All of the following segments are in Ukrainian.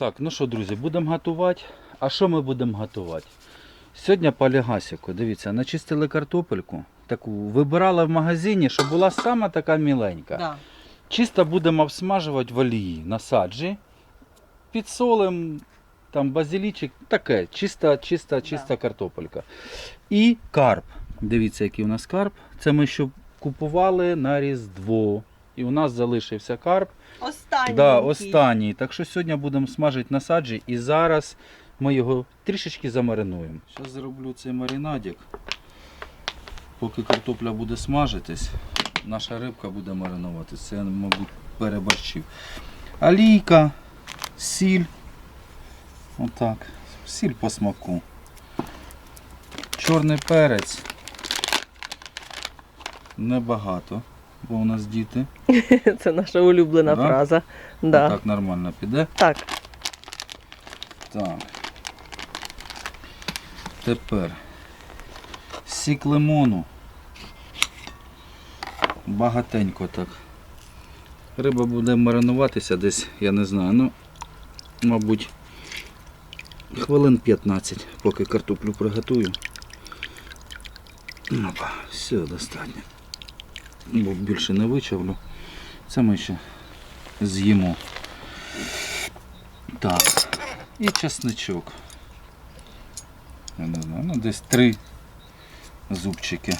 Так, ну що, друзі, будемо готувати. А що ми будемо готувати? Сьогодні полягасіку, дивіться, начистили картопельку. Таку вибирали в магазині, щоб була сама така міленька. Да. Чисто будемо обсмажувати в олії на саджі. Підсолим, там базилічик, таке, чиста, чиста, чиста картопелька. І карп. Дивіться, який у нас карп. Це ми що купували на Різдво. І у нас залишився карп. Останній. Да, останній. Так що сьогодні будемо смажити на саджі і зараз ми його трішечки замаринуємо. Зараз зроблю цей маринадик. Поки картопля буде смажитись, наша рибка буде маринуватися. Це я, мабуть, переборщив. Олійка, сіль. Отак. Сіль по смаку. Чорний перець. Небагато, бо у нас діти. Це наша улюблена Да? фраза. Да. Так нормально піде. Так. Так. Тепер сік лимону. Багатенько так. Риба буде маринуватися десь, я не знаю, ну, мабуть, хвилин 15, поки картоплю приготую. Опа, все, достатньо. Бо більше не вичавлю. Це ми ще з'їмо. Так. І чесничок. Я не знаю, ну десь три зубчики.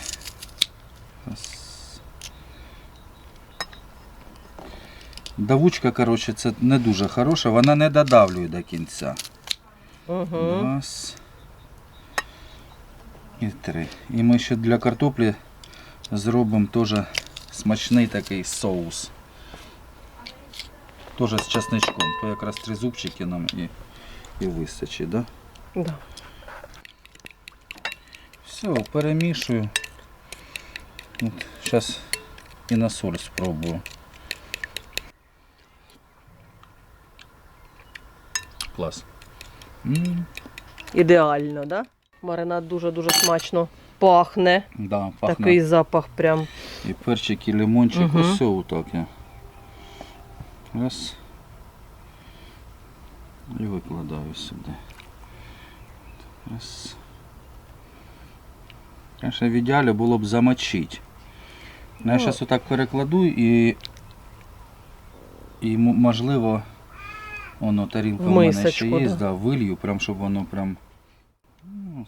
Давучка, коротше, це не дуже хороша, вона не додавлює до кінця. Угу. Раз. І три. І ми ще для картоплі зробимо теж смачний такий соус. Теж з чесничком. То якраз три зубчики нам і, і вистачить, да? Да. Все, перемішую. Зараз і на соль спробую. Клас. М, Ідеально, да? Маринад дуже-дуже смачно пахне. Да, пахне. Такий запах прям. І перчик, і лимончик, Мгм. ось все отак я. Раз. І викладаю сюди. Раз. Конечно, в ідеалі було б замочити. Ну, я Ну. зараз отак перекладу і, і можливо, воно тарілка В в мене ще є, да. да, вилью, прям, щоб воно прям.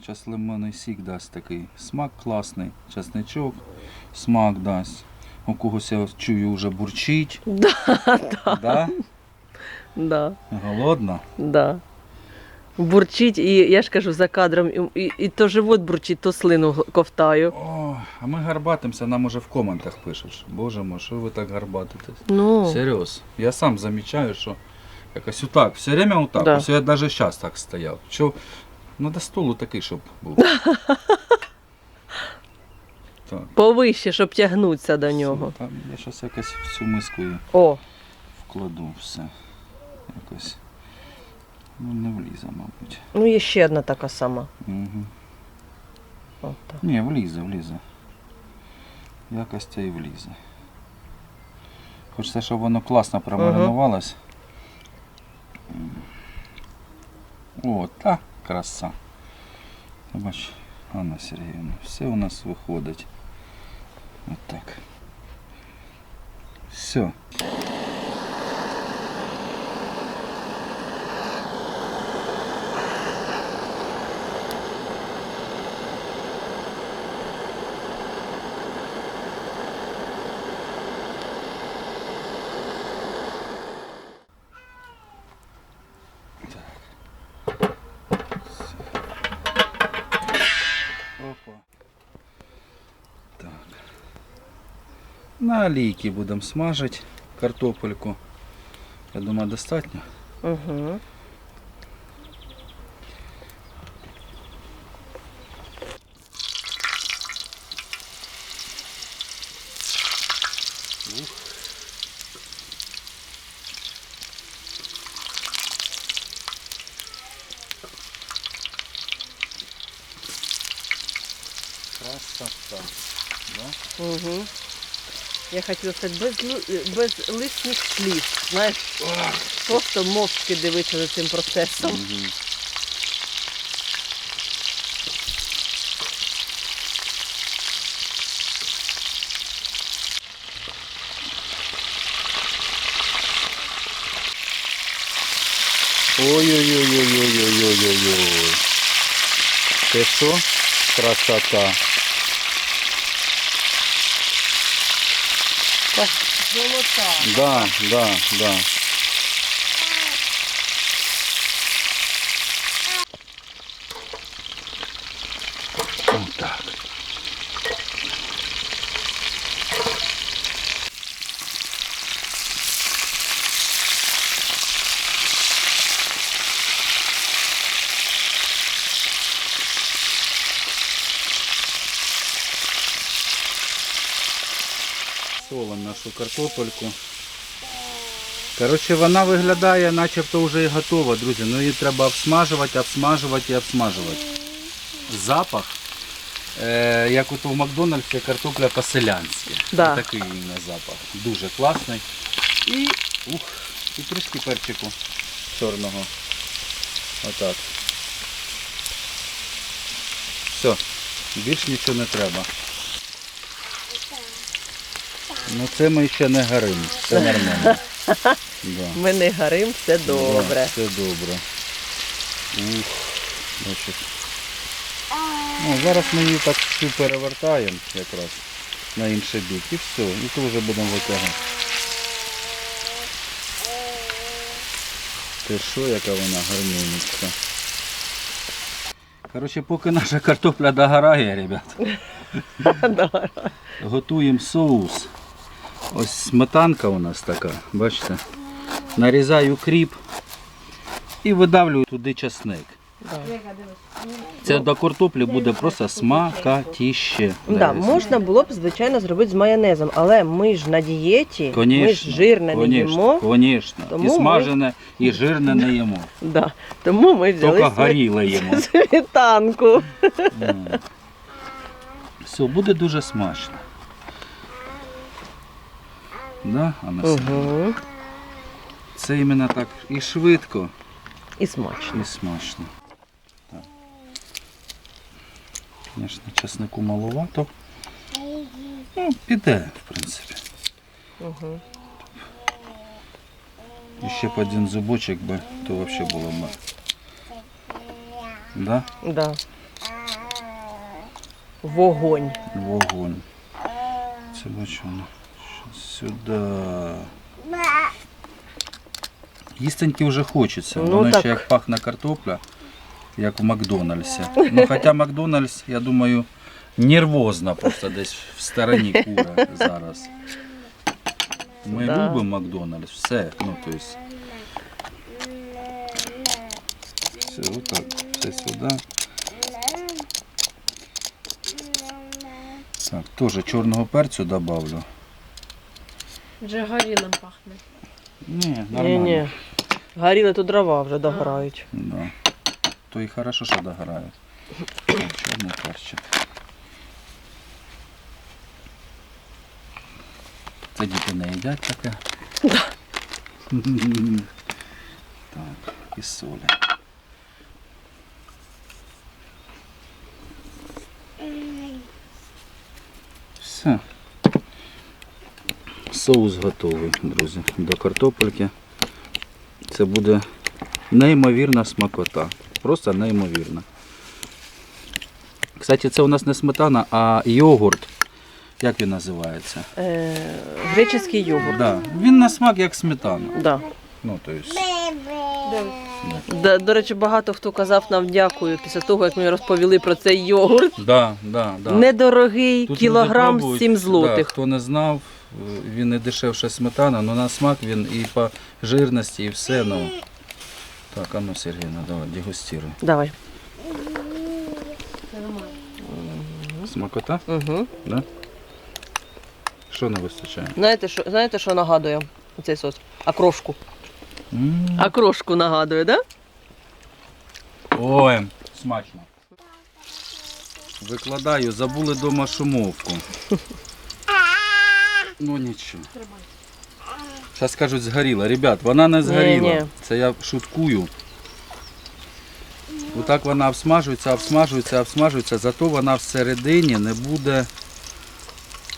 Зараз лимонний сік дасть такий смак класний, чесничок, смак дасть. У когось я чую вже бурчить. Да, да, Да? да, Голодна? да. Бурчить, і я ж кажу, за кадром, і, і, і то живот бурчить, то слину ковтаю. О, а ми гарбатимося, нам уже в коментах пишеш. Боже мой, що ви так гарбатитесь? Ну, Серйоз. Я сам замічаю, що якось отак, все время отак. Да. Ось я навіть зараз так стояв. Що, ну до столу такий, щоб був. так. повище, щоб тягнутися до нього. Там я зараз якось в цю миску і О, вкладу все. Якось. Ну не влізе, мабуть. ну є ще одна така сама. Угу. От так. Ні, влізе, влізе. Якось це і влізе. Хочеться, щоб воно класно промаринувалось. О, та краса. Бач, Анна Сергіївна, все у нас виходить. От так. Все. На олійки будемо смажити картопельку. Я думаю, достатньо. Угу. Красота. Да? Угу. Я хотіла сказати, без, без лишніх слів. Знаєш, просто мовчки дивитися за цим процесом. Мгм. Ой-ой-ой-ой-ой-ой-ой-ой. Це що? Красота. Золота. Да, да, да. Вот так. Солим нашу картопельку. Коротше, вона виглядає начебто вже і готова, друзі. Ну її треба обсмажувати, обсмажувати і обсмажувати. Запах, е, як от у Макдональдсі, картопля по-селянськи. Да. Такий іменно запах. Дуже класний. І, ух, і трішки перчику чорного. Отак. Все, більш нічого не треба. Ну це ми ще не горимо, все нормально. Да. Ми не горим, все добре. Да, все добре. Ух, значить. Ну, зараз ми її так всю перевертаємо якраз на інший бік і все, і то вже будемо витягати. Ти що, яка вона гарнюнечка. Коротше, поки наша картопля догорає, ребят, готуємо соус. Ось сметанка у нас така, бачите? Нарізаю кріп і видавлюю туди часник. Це до картоплі буде просто смакатіще. Да, можна було б, звичайно, зробити з майонезом, але ми ж на дієті, ми ж жирне не конечно, їмо. Конечно. Тому І ми- смажене, і жирне не їмо. Да. Тому ми взяли Тільки горіле їмо. світанку. М. Все, буде дуже смачно. Да, Анна Семенівна? Угу. Це іменно так і швидко, І смачно. і смачно. Так. Звісно, чеснику маловато. Ну, піде, в принципі. Угу. І ще б один зубочок би, то взагалі було б. Да? Да. Вогонь. Вогонь. Це бачу воно. Сюди. Їстеньки вже хочеться. Ну, Воно так. ще як пахне картопля, як в Макдональдсі. Ну, хоча Макдональдс, я думаю, нервозно просто десь в стороні кура зараз. Ми Да. любимо Макдональдс, все. Ну, то есть. Все, отак. Все сюди. Так, теж чорного перцю добавлю. Вже горілим пахне. Ні, Ні, нормально. ні. Горіли тут дрова вже догорають. Да. То і хорошо, що догорає. Чорний перчик. Це діти не їдять таке. так, і солі. Все. Соус готовий, друзі, до картопельки. Це буде неймовірна смакота. Просто неймовірна. Кстати, це у нас не сметана, а йогурт. Як він називається? Е, греческий йогурт. Да. Він на смак як сметана. Да. Ну, то есть, Да, до речі, багато хто казав нам дякую після того, як ми розповіли про цей йогурт. да, да, да. Недорогий, Тут кілограм люди пробують, 7 Да, злотих. хто не знав, він не дешевше сметана, але на смак він і по жирності, і все. Ну. Так, а ну Сергійна, давай, дегустируй. Давай. Смакота? Угу. Да? Що не вистачає? Знаєте, що, знаєте, що нагадує цей сос? Окрошку. М. Окрошку нагадує, да? Ой, смачно. Викладаю, забули дома шумовку. Ну нічого. Зараз кажуть, згоріла. Ребят, вона не згоріла. Ні-ні. Це я шуткую. Отак вона обсмажується, обсмажується, обсмажується, зато вона всередині не буде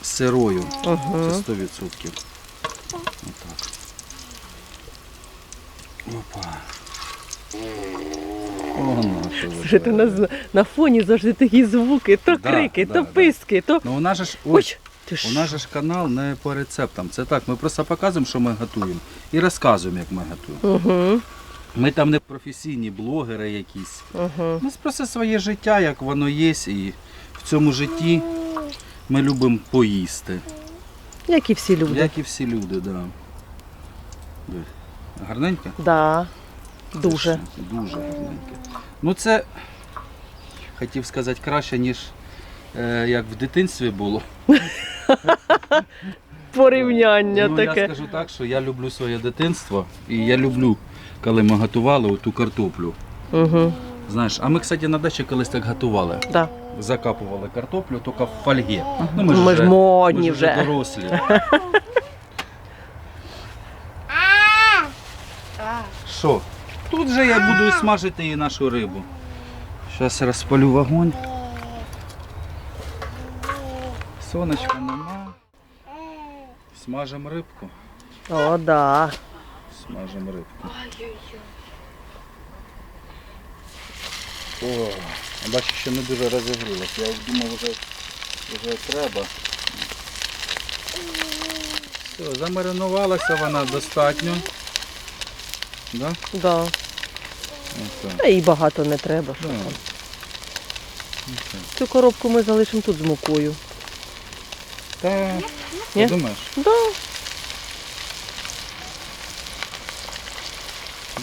сирою. Це Угу. 100%. Отак. Опа. О, наша Слухайте, на, на фоні завжди такі звуки, то Да, крики, да, то да. писки, то. Ну же ж ось, Ой, ти у нас же ж канал не по рецептам. Це так, ми просто показуємо, що ми готуємо і розказуємо, як ми готуємо. Угу, Ми там не професійні блогери якісь. угу. У нас просто своє життя, як воно є, і в цьому житті ми любимо поїсти. Як і всі люди. Як і всі люди, да. Дивись. Гарненько? Да. Дуже. Дуже гарненьке. Ну це, хотів сказати, краще, ніж е, як в дитинстві було. Порівняння ну, Я скажу так, що я люблю своє дитинство і я люблю, коли ми готували ту картоплю. Угу. Знаєш, а ми, кстати, на дачі колись так готували. Да. Закапували картоплю тільки в фольгі. Ну, Ми ж вже- модні ми ж вже. дорослі. Що? Тут же я буду смажити і нашу рибу. Зараз розпалю вогонь. Сонечка нема. Смажемо рибку. О, да. Смажемо рибку. О, бачу, що не дуже розігрілося. Я думав, вже, вже треба. Все, замаринувалася вона достатньо. Да? Да. Отак. Та і багато не треба. Що Да. там. Отак. Цю коробку ми залишимо тут з мукою. Та, Ні? думаєш? Да.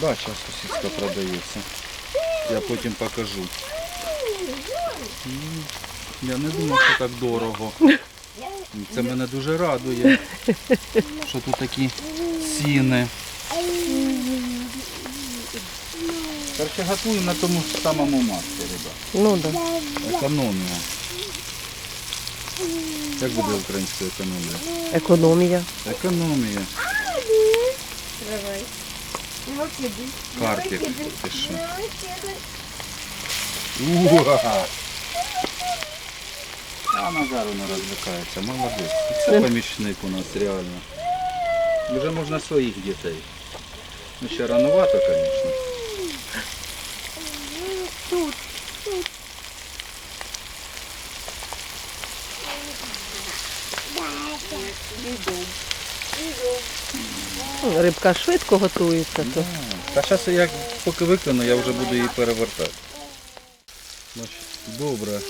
Да, зараз сусідська продається. Я потім покажу. М, Я не думав, що так дорого. Це мене дуже радує, що тут такі ціни. Короче, готуємо на тому ж самому маслі, ребят. Ну да. Економія. Як буде українською економія? Економія. Економія. Тримай. Карпік. Ти що? А Назару не розвикається, молодець. Це помічник у нас реально. Вже можна своїх дітей. Ну ще рановато, звісно. Рибка швидко готується. То. Та зараз я поки викину, я вже буду її перевертати. Добре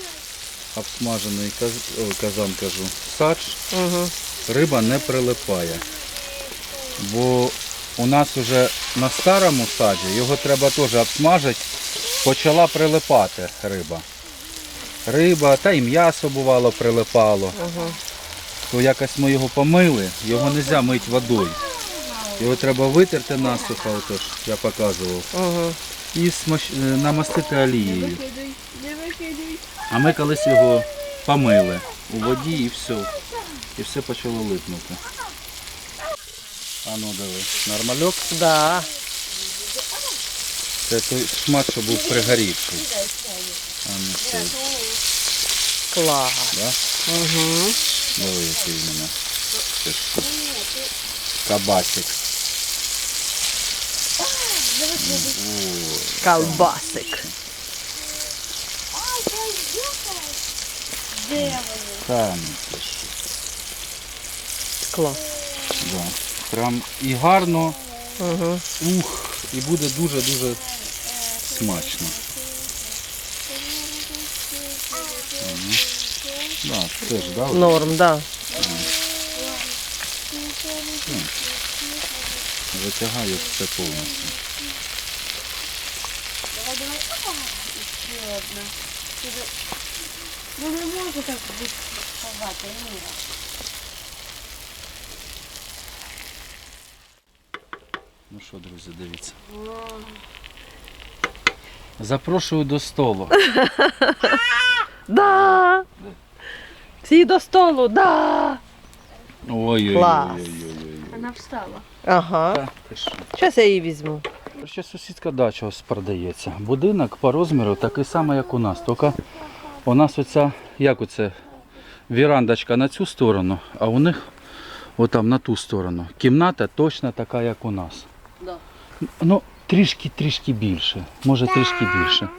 обсмажений каз... Ой, казан кажу. Садж. Угу. риба не прилипає. Бо у нас вже на старому саджі його треба теж обсмажити, почала прилипати риба. Риба, та й м'ясо бувало прилипало. Угу. То якось ми його помили, його не можна мити водою. Його треба витерти насухо, отож, я показував, Угу. і смаш... е, намастити олією. Викидай, не викидай. А ми колись його помили у воді і все. І все почало липнути. А ну диви, нормальок. Да. Це той шмат, що був пригорівший. А ну Клас. да? Угу. Диви, який в мене. Це що? Кабасик. О, Колбасик. та ну це що. Клас. Да. Прям і гарно, Угу. ух, і буде дуже-дуже смачно. Ага. Да, теж, да? Норм, да. Витягаю все повністю. Ну не можу так ховати, ні. Ну що, друзі, дивіться. Запрошую до столу. Да. Всі до столу, да. Ой-ой-ой. Она встала. Ага. Зараз я її візьму. Ще сусідська дача ось продається. Будинок по розміру такий самий, як у нас. Тільки у нас оця, як оце, вірандочка на цю сторону, а у них отам на ту сторону. Кімната точно така, як у нас. Да. Ну, трішки-трішки більше. Може трішки більше.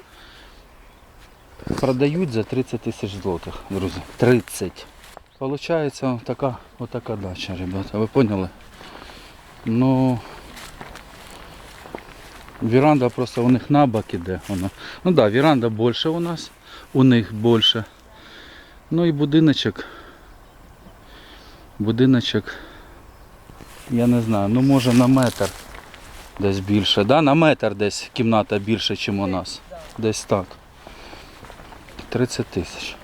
Продають за 30 тисяч злотих, друзі. 30. Получається така, отака дача, ребята. Ви поняли? Ну, Веранда просто у них на бок іде. Вона. Ну да, веранда більше у нас, у них більше. Ну і будиночок. Будиночок. Я не знаю, ну може на метр десь більше. Да? На метр десь кімната більше, ніж у нас. Десь так. 30 тисяч.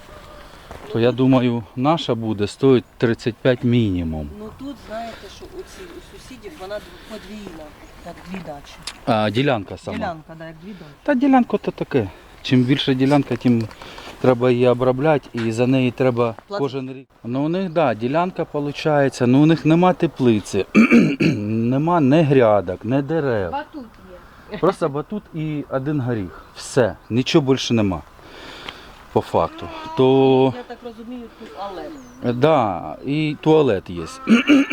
То я думаю, наша буде стоїть 35 мінімум. Ну тут знаєте, що у, ці, у сусідів вона подвійна, як дві дачі. А, ділянка сама. Ділянка, да, як дві дачі. Та ділянка то таке. Чим більше ділянка, тим треба її обробляти і за неї треба Плат- кожен рік. Ну у них так, да, ділянка виходить, ну у них нема теплиці, нема не грядок, не дерев. Батут є. Просто батут і один горіх. Все, нічого більше нема. По факту. То Я так розумію, тут але. Да, і туалет є.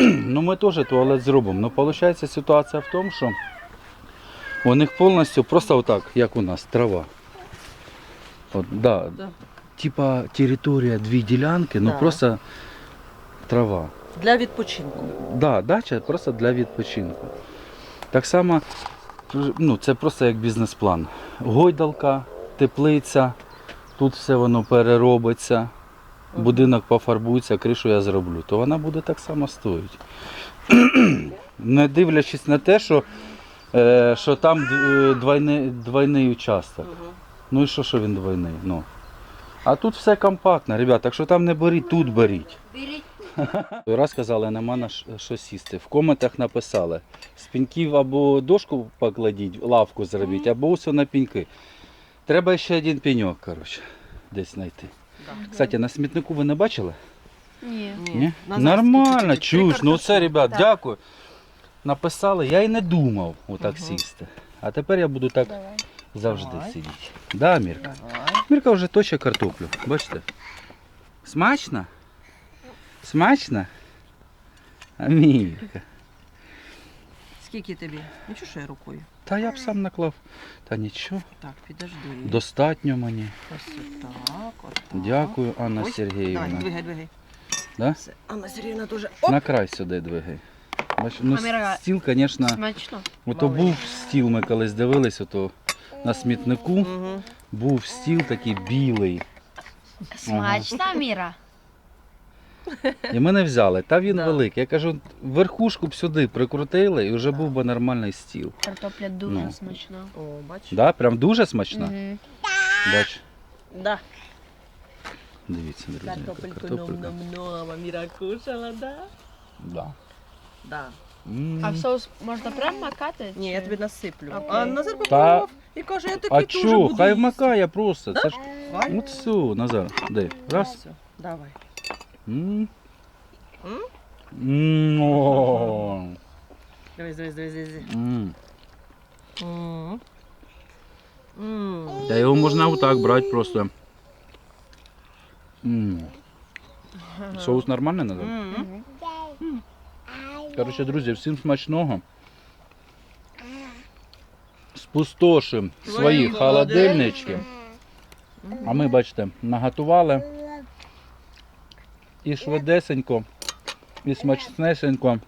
ну ми теж туалет зробимо. Ну виходить ситуація в тому, що у них повністю просто отак, як у нас, трава. От, да. Да. Типа територія дві ділянки, ну Да. просто трава. Для відпочинку. Да, дача просто для відпочинку. Так само, ну, це просто як бізнес-план. Гойдалка, теплиця, тут все воно переробиться, будинок пофарбується, кришу я зроблю, то вона буде так само стоїти. Не дивлячись на те, що, е, що там двойний, двойний участок. Ну і що, що він двойний? Ну. А тут все компактно, ребят, так що там не беріть, тут беріть. Беріть. Раз казали, нема на що сісти. В коментах написали. З пеньків або дошку покладіть, лавку зробіть, або все на пеньки. Треба ще один пеньок, коротше, десь знайти. Да. Кстати, на смітнику ви не бачили? Ні. Ні? Нормально, Три ну це, ребят, Так. дякую. Написали, я і не думав отак сісти. А тепер я буду так Давай. завжди Давай. сидіти. Да, Мірка? Давай. Мірка вже точить картоплю. Бачите? Смачно? Смачно? А Мірка. Скільки тобі? Нічого, що я рукою. Та я б сам наклав. Та нічого, Так, підожди. достатньо мені. Ось отак, отак. Дякую, Анна Ой, Давай, двигай, двигай. Да? Все. Анна Сергіївна теж. Оп! На край сюди двигай. Бач, ну, Камера- стіл, звісно, Смачно. ото був стіл, ми колись дивились, ото на смітнику Угу. був стіл такий білий. Смачно, Міра? І ми не взяли. Та він Да. великий. Я кажу, верхушку б сюди прикрутили і вже був би нормальний стіл. Картопля дуже Ну. смачна. О, бач. Да? Прям дуже смачно. Мгм. Бач. Да. Дивіться, друзі, яка Картопельку картопелька. ном-ном-ном, а Міра кушала, да? Да. Да. М. А в соус можна прям макати? Ні, я тобі насиплю. Окей. А Назар Та- попробував і каже, я такий А теж чо? буду Хай їсти. вмикає просто. Це ж... Давай. От все, Назар, дай. Раз. Все, Давай. М. М? М, о. Дивись, дивись, дивись, дивись. М. М. М. Та його можна отак брати просто. М. Соус нормальний Назар? М. Коротше, друзі, всім смачного. Спустошимо свої Свої холодильнички. А ми, бачите, наготували. І швидесенько, і смачнесенько.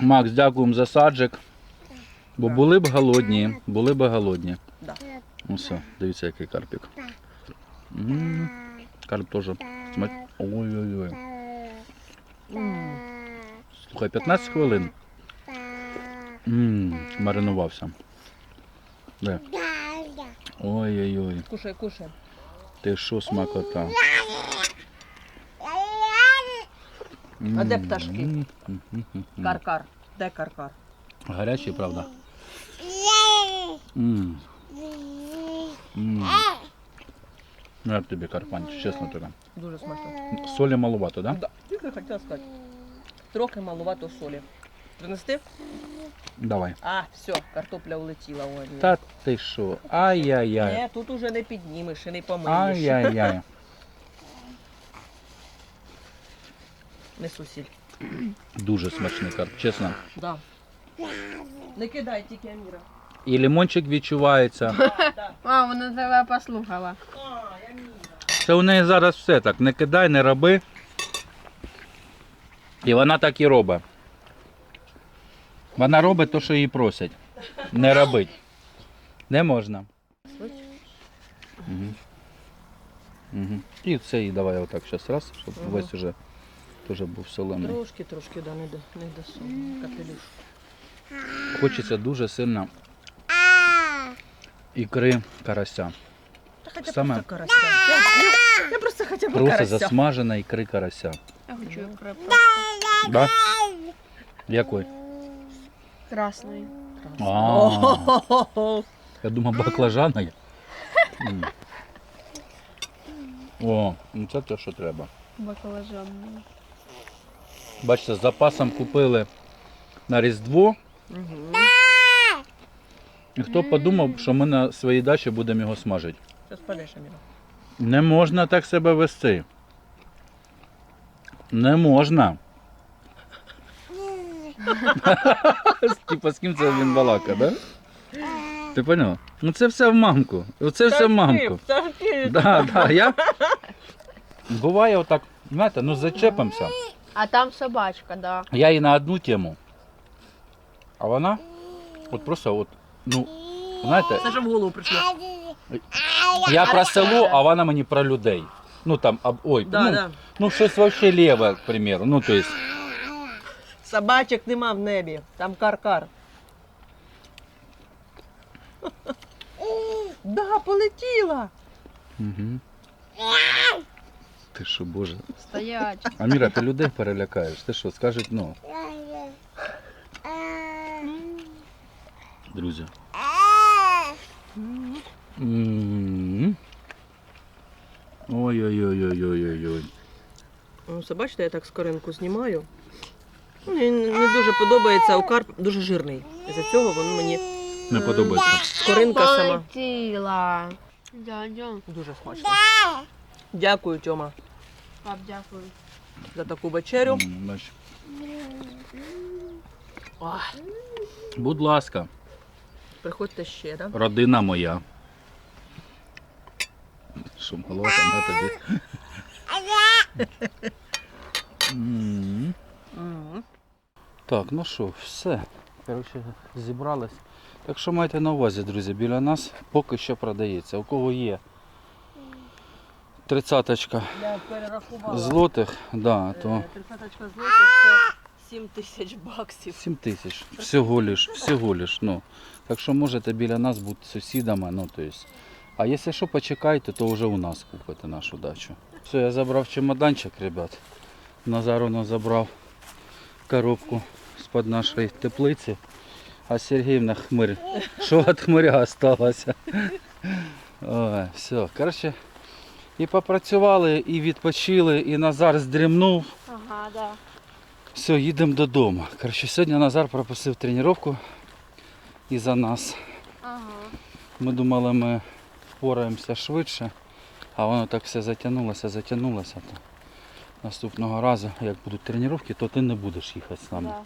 Макс, дякуємо за саджик. Бо були б голодні, були б голодні. Да. Ну все, дивіться, який карпік. М, Карп теж смач. Ой-ой-ой. Слухай, 15 хвилин. М, маринувався. Де? Ой-ой-ой. Кушай, кушай. Ти що смакота? А де пташки? Каркар. Де каркар? Гарячий, правда? М. М. Ну як тобі карпанчик, чесно тобі. Дуже смачно. Солі маловато, так? Да? Да, тільки хотіла сказати. Трохи малувато солі. Принести? Давай. А, все, картопля улетіла. Ой, ні. Та ти що? Ай-яй-яй. Ні, тут уже не піднімеш і не помиєш. Ай-яй-яй. Несу сіль. Дуже смачний карп, чесно. Да. Не кидай тільки Аміра. І лимончик відчувається. А, вона тебе послухала. Це у неї зараз все так. Не кидай, не роби. І вона так і робить. Вона робить те, що її просять. Не робить. Не можна. Угу. Угу. І це і давай отак зараз раз, щоб весь уже теж був солений. Трошки, трошки, да, не до, не до солі. Капелюш. Хочеться дуже сильно ікри карася. Та хоча б Саме. просто карася. Я, я просто хоча б Просто карася. засмажена ікри карася. Я хочу икры Да? Якої? красной. А, О-хо-хо-хо. Я думав, баклажана є. М. О, ну це те, що треба. Баклажанный. Бачите, з запасом купили на Різдво. Мгм. І хто подумав, що ми на своїй дачі будемо його смажити. Щас палеш, Аміра. Не можна так себе вести. Не можна. Типа з ким це він балака, да? Ти поняла? Ну це все в мамку. Це все в мамку. Да, да, я... Буває отак, знаєте, ну зачепимося. А там собачка, да. Я їй на одну тему. А вона от просто от, ну, знаєте, Це ж в голову прийшло. я про село, а вона мені про людей. Ну там, об- ой, Да, ну, да. ну щось вообще леве, к примеру. Ну, то есть, Собачок нема в небі. Там кар-кар. Да, полетіла. угу. Ти що, боже. Стоять. Аміра, ти людей перелякаєш. Ти що, скажуть ну. Друзі. Ой-ой-ой-ой-ой-ой. Ну, Це бачите, я так скоринку знімаю. Мені не дуже подобається, а карп дуже жирний. І за цього він мені Не подобається. скоринка сама. Полетіла. Дуже смачно. Дякую, Тьома, Пап, дякую. за таку вечерю. М, бач. Будь ласка, приходьте ще, да? родина моя. Шум голова на тобі. М. Мгм. Так, ну що, все. Коротше, зібрались. Так що майте на увазі, друзі, біля нас поки що продається. У кого є тридцяточка Я перерахувала. злотих, да, то Е, Тридцяточка злотих це 7 тисяч баксів. 7 тисяч. Всього лиш, всього лиш. Ну. Так що можете біля нас бути сусідами. Ну, то есть. А якщо що, почекайте, то вже у нас купите нашу дачу. Все, я забрав чемоданчик, ребят. Назар воно забрав коробку з-під нашої теплиці. А Сергіївна хмирь. Що від хмиря? Ой, все. Коротше, і попрацювали, і відпочили, і Назар здрімнув. Ага, да. Все, їдемо додому. Коротше, сьогодні Назар пропустив тренування і за нас. Ага. Ми думали, ми впораємося швидше, а воно так все затягнулося, затягнулося. Наступного разу, як будуть тренування, то ти не будеш їхати з нами. Да.